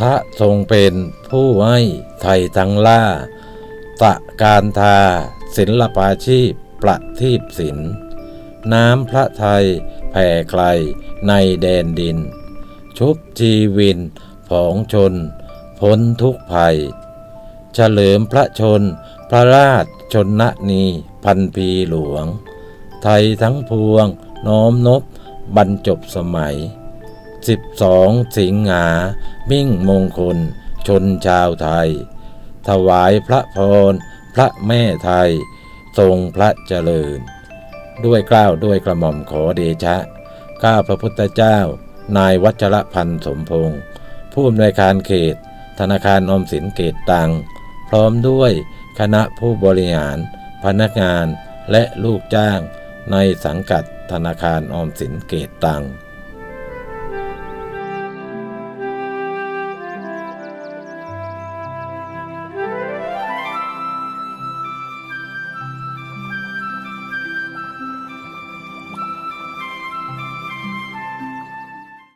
ทะทรงเป็นผู้ให้ไทยทั้งล่า ตะการทา ศิลปาชีพประทีปศิลป์น้ำพระไทยแผ่ไกลในแดนดิน ชุบชีวินผองชน พ้นทุกภัย เฉลิมพระชน พระราชชนนนีพันปีหลวง ไทยทั้งพวงน้อมนบ บรรจบสมัย 12 สิงหา มิ่งมงคล ชนชาวไทย ถวายพระพร พระแม่ไทย ทรงพระเจริญ ด้วยเกล้าวด้วยกระหม่อมขอเดชะ ข้าพระพุทธเจ้า นายวัชรพันธ์สมพงศ์ผู้อำนวยการเขต ธนาคารอมสินเกตตัง พร้อมด้วยคณะผู้บริหาร พนักงานและลูกจ้างในสังกัดธนาคารอมสินเกตตัง